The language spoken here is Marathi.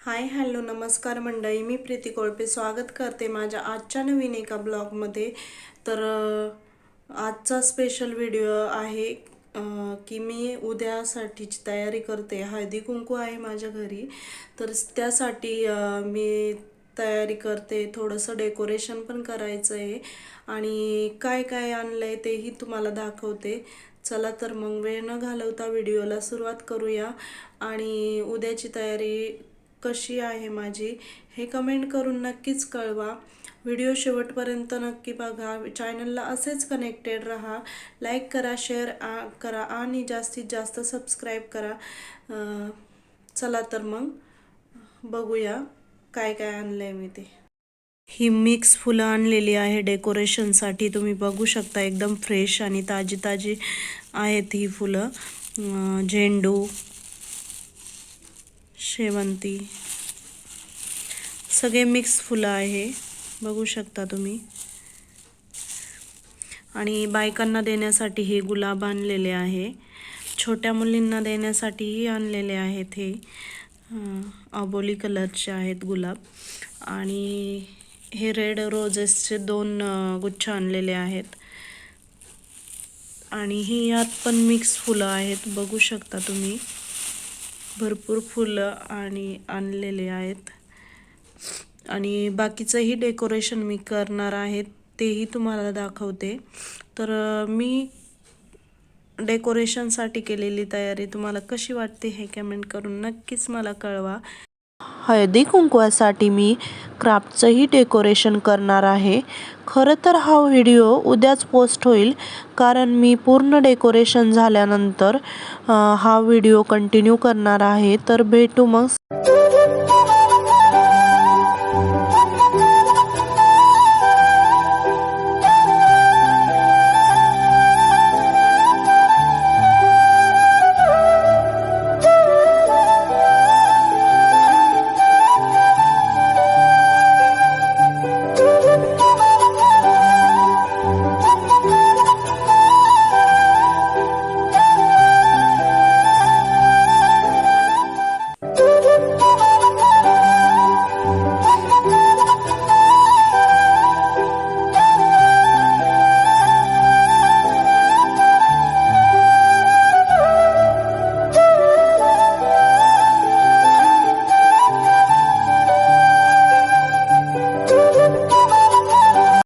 हाय हॅलो नमस्कार मंडळी. मी प्रीती कोळपे स्वागत करते माझ्या आजच्या नवीन एका ब्लॉगमध्ये. तर आजचा स्पेशल व्हिडिओ आहे की मी उद्यासाठीची तयारी करते. हळदी कुंकू आहे माझ्या घरी. तर त्यासाठी मी तयारी करते. थोडंसं डेकोरेशन पण करायचं आहे आणि काय काय आणलं आहे तेही तुम्हाला दाखवते. चला तर मग वेळ न घालवता व्हिडिओला सुरुवात करूया. आणि उद्याची तयारी कशी आहे माझी हे कमेंट करून नक्कीच कळवा. व्हिडिओ शेवटपर्यंत नक्की बघा. चॅनलला असेच कनेक्टेड राहा. लाईक करा शेअर आ करा आणि जास्तीत जास्त सबस्क्राईब करा. चला तर मग बघूया काय काय आणलं आहे मी ते. ही मिक्स फुलं आणलेली आहे डेकोरेशनसाठी तुम्ही बघू शकता एकदम फ्रेश आणि ताजी ताजी आहेत ही फुलं. झेंडू शेवंती. सगळे मिक्स फुलं आहे. बघू शकता तुम्ही. आणि बायकांना देण्यासाठी हे गुलाब आणलेले आहे. छोट्या मुलींना देण्यासाठीही आणलेले आहेत हे. अबोली कलरचे आहेत गुलाब. आणि हे रेड रोजेसचे दोन गुच्छ आणलेले आहेत. आणि ही यात पण मिक्स फुलं आहेत. बघू शकता तुम्ही. भरपूर फुलं आणि आणलेले आहेत. आणि बाकीचंही डेकोरेशन मी करणार आहे तेही तुम्हाला दाखवते. तर मी डेकोरेशनसाठी केलेली तयारी तुम्हाला कशी वाटते हे कमेंट करून नक्कीच मला कळवा. हळदी कुंकवासाठी मी क्राफ्टचंही डेकोरेशन करणार आहे. खरं तर हा व्हिडिओ उद्याच पोस्ट होईल कारण मी पूर्ण डेकोरेशन झाल्यानंतर हा व्हिडिओ कंटिन्यू करणार आहे. तर भेटू मग.